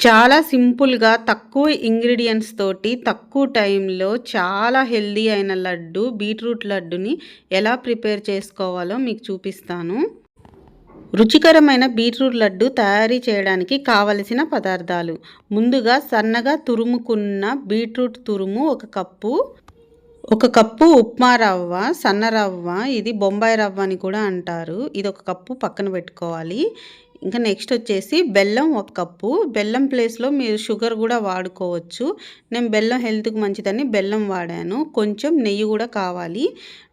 చాలా సింపుల్‌గా తక్కువ ఇంగ్రీడియంట్స్ తోటి తక్కువ టైంలో చాలా హెల్దీ అయిన లడ్డు బీట్రూట్ లడ్డుని ఎలా ప్రిపేర్ చేసుకోవాలో మీకు చూపిస్తాను. రుచికరమైన బీట్రూట్ లడ్డు తయారీ చేయడానికి కావలసిన పదార్థాలు. ముందుగా సన్నగా తురుముకున్న బీట్రూట్ తురుము ఒక కప్పు. ఒక కప్పు ఉప్మా రవ్వ సన్న రవ్వ ఇది బొంబాయి రవ్వ అని కూడా అంటారు. ఇది ఒక కప్పు పక్కన పెట్టుకోవాలి. ఇంకా నెక్స్ట్ వచ్చేసి బెల్లం ఒక కప్పు. బెల్లం ప్లేస్లో మీరు షుగర్ కూడా వాడుకోవచ్చు. నేను బెల్లం హెల్త్కి మంచిదని బెల్లం వాడాను. కొంచెం నెయ్యి కూడా కావాలి.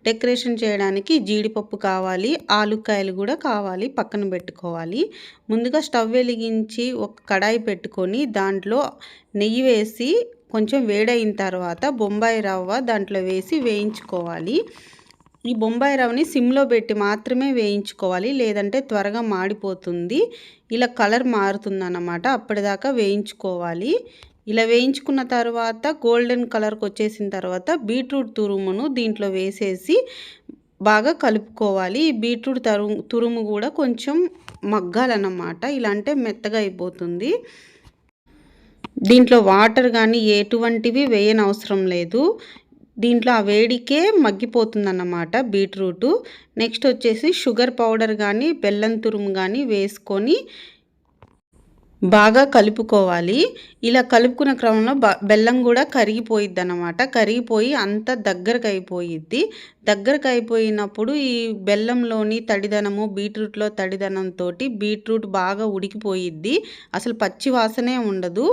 డెకరేషన్ చేయడానికి జీడిపప్పు కావాలి. ఆలుకాయలు కూడా కావాలి. పక్కన పెట్టుకోవాలి. ముందుగా స్టవ్ వెలిగించి ఒక కడాయి పెట్టుకొని దాంట్లో నెయ్యి వేసి కొంచెం వేడైన తర్వాత బొంబాయి రవ్వ దాంట్లో వేసి వేయించుకోవాలి. ఈ బొంబాయి రవ్వని సిమ్లో పెట్టి మాత్రమే వేయించుకోవాలి. లేదంటే త్వరగా మాడిపోతుంది. ఇలా కలర్ మారుతుందన్నమాట. అప్పటిదాకా వేయించుకోవాలి. ఇలా వేయించుకున్న తర్వాత గోల్డెన్ కలర్కి వచ్చేసిన తర్వాత బీట్రూట్ తురుమును దీంట్లో వేసేసి బాగా కలుపుకోవాలి. ఈ బీట్రూట్ తరు తురుము కూడా కొంచెం మగ్గాలన్నమాట. ఇలా అంటే మెత్తగా అయిపోతుంది. దీంట్లో వాటర్ కానీ ఎటువంటివి వేయనవసరం లేదు. దీంట్లో ఆ వేడికే మగ్గిపోతుందన్నమాట బీట్రూటు. నెక్స్ట్ వచ్చేసి షుగర్ పౌడర్ కానీ బెల్లం తురుము కానీ వేసుకొని బాగా కలుపుకోవాలి. ఇలా కలుపుకున్న క్రమంలో బెల్లం కూడా కరిగిపోయిద్ది అనమాట కరిగిపోయి అంత దగ్గరకు అయిపోయిద్ది దగ్గరకు అయిపోయినప్పుడు ఈ బెల్లంలోని తడిదనము బీట్రూట్లో తడిదనంతో బీట్రూట్ బాగా ఉడికిపోయిద్ది. అసలు పచ్చి వాసనే ఉండదు.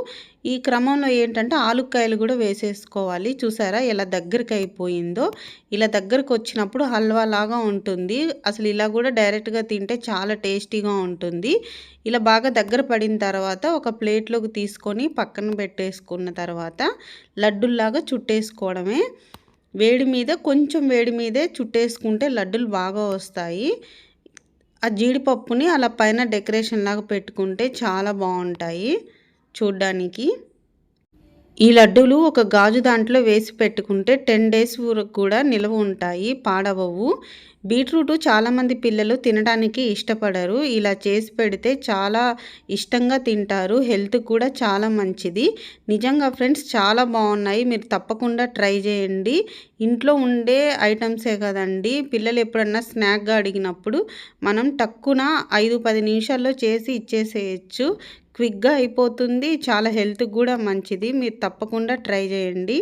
ఈ క్రమంలో ఏంటంటే ఆలుక్కాయలు కూడా వేసేసుకోవాలి. చూసారా ఎలా దగ్గరికి అయిపోయిందో? ఇలా దగ్గరకు వచ్చినప్పుడు హల్వా లాగా ఉంటుంది. అసలు ఇలా కూడా డైరెక్ట్గా తింటే చాలా టేస్టీగా ఉంటుంది. ఇలా బాగా దగ్గర పడిన తర్వాత ఒక ప్లేట్లోకి తీసుకొని పక్కన పెట్టేసుకున్న తర్వాత లడ్డుల్లాగా చుట్టేసుకోవడమే. వేడి మీద కొంచెం వేడి మీదే చుట్టేసుకుంటే లడ్డులు బాగా వస్తాయి. ఆ జీడిపప్పుని అలా పైన డెకరేషన్ లాగా పెట్టుకుంటే చాలా బాగుంటాయి. చూడ్డానికి. ఈ లడ్డూలు ఒక గాజు దాంట్లో వేసి పెట్టుకుంటే టెన్ డేస్ వరకు కూడా నిల్వ ఉంటాయి పాడవవు. బీట్రూట్ చాలామంది పిల్లలు తినడానికి ఇష్టపడరు. ఇలా చేసి పెడితే చాలా ఇష్టంగా తింటారు. హెల్త్ కూడా చాలా మంచిది. నిజంగా ఫ్రెండ్స్ చాలా బాగున్నాయి. మీరు తప్పకుండా ట్రై చేయండి. ఇంట్లో ఉండే ఐటమ్సే కదండి. పిల్లలు ఎప్పుడన్నా స్నాక్గా అడిగినప్పుడు మనం టక్కున ఐదు పది నిమిషాల్లో చేసి ఇచ్చేసేయచ్చు. క్విక్గా అయిపోతుంది. చాలా హెల్త్కి కూడా మంచిది. మీరు తప్పకుండా ట్రై చేయండి.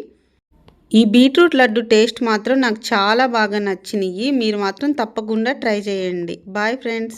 ఈ బీట్రూట్ లడ్డు టేస్ట్ మాత్రం నాకు చాలా బాగా నచ్చినాయి మీరు మాత్రం తప్పకుండా ట్రై చేయండి. Bye friends.